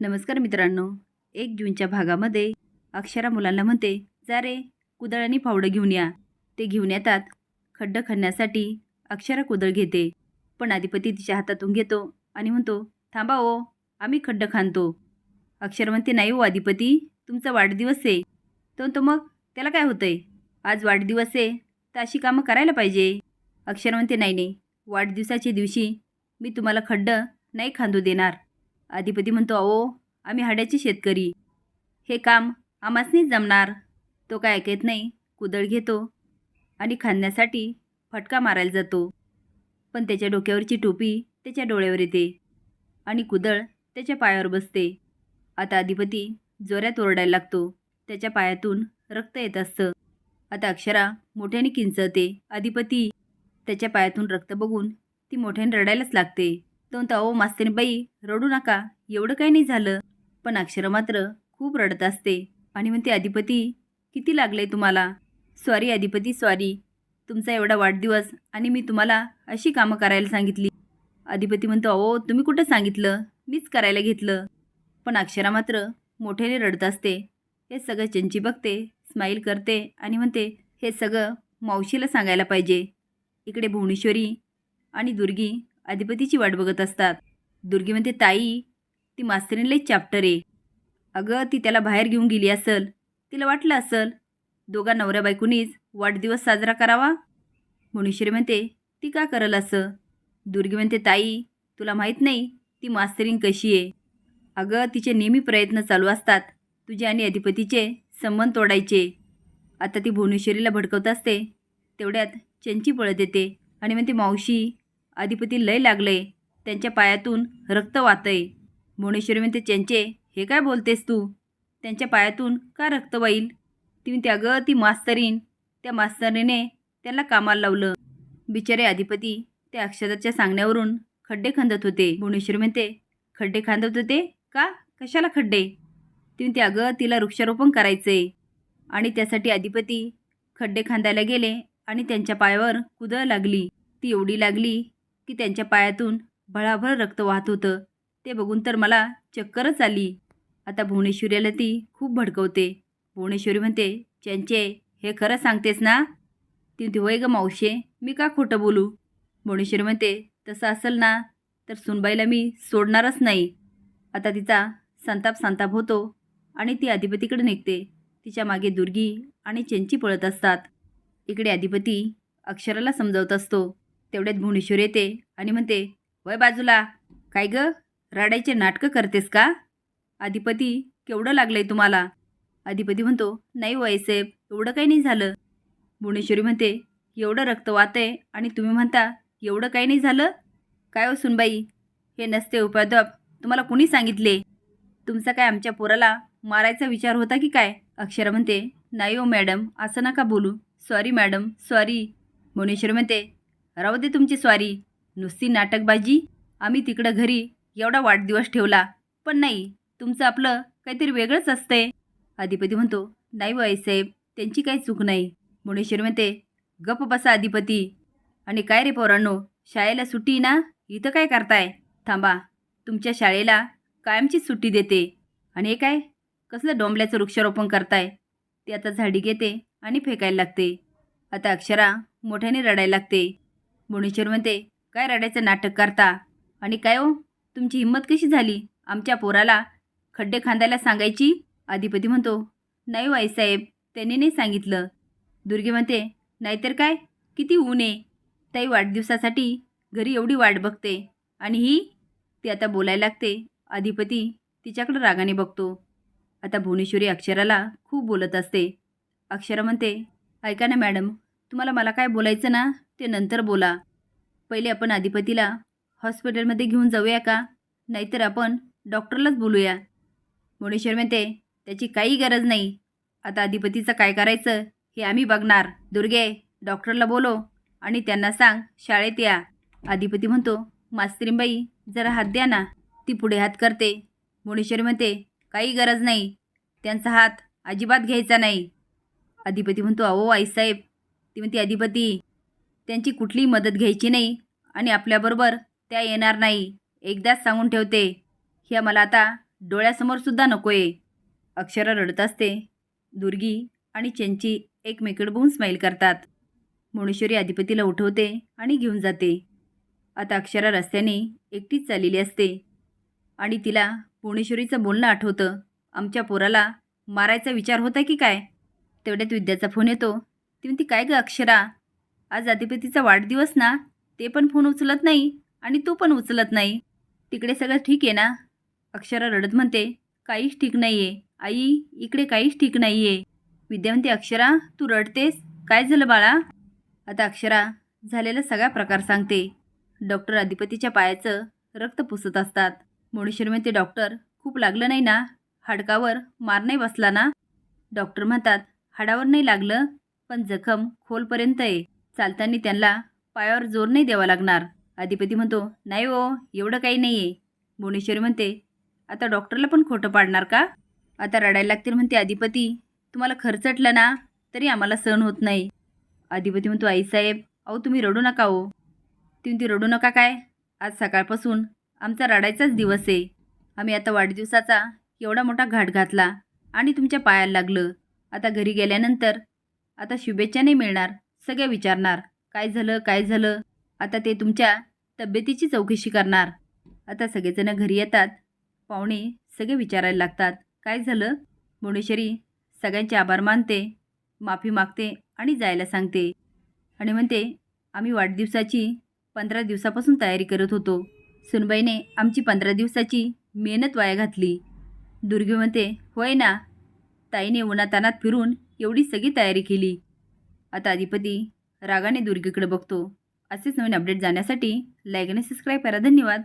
नमस्कार मित्रांनो. एक जूनच्या भागामध्ये अक्षरा मुलांना म्हणते जा रे कुदळ आणि फावडं घेऊन या. ते घेऊन येतात. खड्डं खणण्यासाठी अक्षरा कुदळ घेते. पण अधिपती तिच्या हातातून घेतो आणि म्हणतो थांबा ओ आम्ही खड्डं खाणतो अक्षर म्हणते नाही ओ अधिपती तुमचा वाढदिवस आहे. तो तो मग त्याला काय होतंय? आज वाढदिवस आहे तर अशी कामं करायला पाहिजे. अक्षर म्हणते नाही नाही. वाढदिवसाच्या दिवशी मी तुम्हाला खड्डं नाही खांदू देणार. अधिपती म्हणतो अहो आम्ही हाड्याचे शेतकरी. हे काम आम्हासनीच जमणार. तो काय ऐकत नाही कुदळ घेतो आणि खांदण्यासाठी फटका मारायला जातो. पण त्याच्या डोक्यावरची टोपी त्याच्या डोळ्यावर येते आणि कुदळ त्याच्या पायावर बसते. आता अधिपती जोऱ्यात ओरडायला लागतो. त्याच्या पायातून रक्त येत असतं. आता अक्षरा मोठ्याने किंचते अधिपती त्याच्या पायातून रक्त बघून ती मोठ्याने रडायलाच लागते. तो म्हणतो अहो मास्तरीबाई रडू नका एवढं काही नाही झालं. पण अक्षर मात्र खूप रडत असते आणि म्हणते अधिपती किती लागले तुम्हाला? सॉरी अधिपती सॉरी तुमचा एवढा वाढदिवस आणि मी तुम्हाला अशी कामं करायला सांगितली. अधिपती म्हणतो अहो तुम्ही कुठं सांगितलं? मीच करायला घेतलं. पण अक्षरा मात्र मोठ्याने रडत असते. हे सगळं चंची बघते स्माईल करते आणि म्हणते हे सगळं मावशीला सांगायला पाहिजे. इकडे भुवनेश्वरी आणि दुर्गी अधिपतीची वाट बघत असतात. दुर्गी म्हणते ताई ती मास्तरीनलाही चॅप्टर आहे. अगं ती त्याला बाहेर घेऊन गेली असल. तिला वाटलं असल. दोघा नवऱ्या बायकोनीच वाढदिवस साजरा करावा. भुवनेश्वरी म्हणते ती का करल असं? दुर्गी म्हणते ताई तुला माहीत नाही ती मास्तरीन कशी आहे. अगं तिचे नेहमी प्रयत्न चालू असतात. तुझे आणि अधिपतीचे संबंध तोडायचे. आता ती भुवनेश्वरीला भडकवत असते. तेवढ्यात चंची पळत येते आणि म्हणते मावशी अधिपती लय लागलंय त्यांच्या पायातून रक्त वाहतंय. भुवनेश्वरी म्हणते चंचे हे काय बोलतेस तू? त्यांच्या पायातून का रक्त वाईल ती म्हणते अगं ती मास्तरीन त्या मास्तरीने त्यांना कामाला लावलं. बिचारे अधिपती त्या अक्षताच्या सांगण्यावरून खड्डे खांदत होते. भुवनेश्वरी म्हणते खड्डे खांदत होते का? कशाला खड्डे? तिने ते अगं तिला वृक्षारोपण करायचंय आणि त्यासाठी अधिपती खड्डे खांदायला गेले आणि त्यांच्या पायावर कुदळ लागली. ती एवढी लागली की त्यांच्या पायातून भळाभळ रक्त वाहत होतं. ते बघून तर मला चक्करच आली. आता भुवनेश्वरीला ती खूप भडकवते. भुवनेश्वरी म्हणते चंचे हे खरं सांगतेस ना? ती म्हणते होय ग मावशे मी का खोटं बोलू? भुवनेश्वरी म्हणते तसं असेल ना तर सुनबाईला मी सोडणारच नाही. आता तिचा संताप संताप होतो आणि ती अधिपतीकडे निघते. तिच्यामागे दुर्गी आणि चेंची पळत असतात. इकडे अधिपती अक्षराला समजावत असतो. तेवढ्यात भुवनेश्वर येते आणि म्हणते वय बाजूला काय ग? रडायचे नाटकं करतेस का? अधिपती केवढं लागलंय तुम्हाला? अधिपती म्हणतो नाही वयसेब एवढं काही नाही झालं. भुवनेश्वरी म्हणते एवढं रक्त वाहतंय आणि तुम्ही म्हणता एवढं काही नाही झालं? काय हो सुनबाई? हे नसते उपाध्याप तुम्हाला कुणी सांगितले? तुमचा काय आमच्या पोराला मारायचा विचार होता की काय? अक्षरा म्हणते नाही हो मॅडम असं नका बोलू. Sorry madam sorry. भुवनेश्वरी म्हणते राहू दे तुमची स्वारी. नुसती नाटकबाजी. आम्ही तिकडं घरी एवढा वाढदिवस ठेवला. पण नाही तुमचं आपलं काहीतरी वेगळंच असतंय. अधिपती म्हणतो नाही वय साहेब त्यांची काही चूक नाही. मुणेश्वर म्हणते गप बसा अधिपती. आणि काय रे पोरांनो शाळेला सुट्टी ना? इथं काय करताय? थांबा तुमच्या शाळेला कायमचीच सुट्टी देते. आणि हे काय? कसलं डोंबल्याचं वृक्षारोपण करताय? ते आता झाडी घेते आणि फेकायला लागते. आता अक्षरा मोठ्याने रडायला लागते. भुवनेश्वर म्हणते काय रडायचं नाटक करता? आणि काय हो? तुमची हिंमत कशी झाली? आमच्या पोराला खड्डे खांदायला सांगायची? अधिपती म्हणतो नाही हो वाईसाहेब त्यांनी नाही सांगितलं. दुर्गे म्हणते नाहीतर काय? किती ऊन आहे. ताई वाढदिवसासाठी घरी एवढी वाट बघते. आणि ही? ती आता बोलायला लागते. अधिपती तिच्याकडं रागाने बघतो. आता भुवनेश्वरी अक्षराला खूप बोलत असते. अक्षरा म्हणते ऐका ना मॅडम तुम्हाला मला काय बोलायचं ना ते नंतर बोला. पहिले आपण अधिपतीला हॉस्पिटलमध्ये घेऊन जाऊया का? नाहीतर आपण डॉक्टरलाच बोलूया. मुडेश्वर म्हणते त्याची काही गरज नाही. आता अधिपतीचं काय करायचं हे आम्ही बघणार. दुर्गे डॉक्टरला बोलो आणि त्यांना सांग शाळेत या. अधिपती म्हणतो मास्त्रींबाई जरा हात द्या ना. ती पुढे हात करते. भुवनेश्वरी म्हणते काही गरज नाही. त्यांचा हात अजिबात घ्यायचा नाही. अधिपती म्हणतो अहो आईसाहेब ती म्हणते अधिपती त्यांची कुठलीही मदत घ्यायची नाही आणि आपल्याबरोबर त्या येणार नाही. एकदाच सांगून ठेवते. हे मला आता डोळ्यासमोरसुद्धा नको नकोय. अक्षरा रडत असते. दुर्गी आणि चंची एकमेकडे बघून स्माईल करतात. मुणेश्वरी अधिपतीला उठवते आणि घेऊन जाते. आता अक्षरा रस्त्याने एकटीच चाललेली असते. आणि तिला भुवनेश्वरीचं बोलणं आठवतं. आमच्या पोराला मारायचा विचार होता की काय? तेवढ्यात विद्याचा फोन येतो. ती म्हणते काय ग अक्षरा? आज अधिपतीचा वाढदिवस ना ते पण फोन उचलत नाही आणि तू पण उचलत नाही. तिकडे सगळं ठीक आहे ना? अक्षरा रडत म्हणते काहीच ठीक नाही आहे आई इकडे काहीच ठीक नाही आहे विद्या म्हणते अक्षरा तू रडतेस? काय झालं बाळा? आता अक्षरा झालेला सगळा प्रकार सांगते. डॉक्टर अधिपतीच्या पायाचं रक्त पुसत असतात. मुणेश्वर म्हणते डॉक्टर खूप लागलं नाही ना? हाडकावर मार नाही बसला ना? डॉक्टर म्हणतात हाडावर नाही लागलं? पण जखम खोलपर्यंत आहे. चालताना त्यांना पायावर जोर नाही द्यावा लागणार. अधिपती म्हणतो नाही ओ एवढं काही नाही आहे भुवनेश्वरी म्हणते आता डॉक्टरला पण खोटं पाडणार का? आता रडायला लागतील म्हणते अधिपती. तुम्हाला खर्चटलं ना तरी आम्हाला सहन होत नाही. अधिपती म्हणतो आईसाहेब अहो तुम्ही रडू नका हो. तुम्ही रडू नका काय? आज सकाळपासून आमचा रडायचाच दिवस आहे. आम्ही आता वाढदिवसाचा एवढा मोठा घाट घातला आणि तुमच्या पायाला लागलं. आता घरी गेल्यानंतर आता शुभेच्छा नाही मिळणार. सगळे विचारणार काय झालं काय झालं? आता ते तुमच्या तब्येतीची चौकशी करणार. आता सगळेजणं घरी येतात. पाहुणे सगळे विचारायला लागतात काय झालं? भुवनेश्वरी सगळ्यांचे आभार मानते माफी मागते आणि जायला सांगते आणि म्हणते आम्ही वाढदिवसाची पंधरा दिवसापासून तयारी करत होतो. सुनबाईने आमची पंधरा दिवसाची मेहनत वाया घातली. दुर्गी म्हणते होय ना ताईने उन्हातानात फिरून एवढी सगळी तयारी केली. आता अधिपती रागाने दुर्गीकडे बघतो. असेच नवीन अपडेट जाण्यासाठी लाईक आणि सबस्क्राईब करा. धन्यवाद.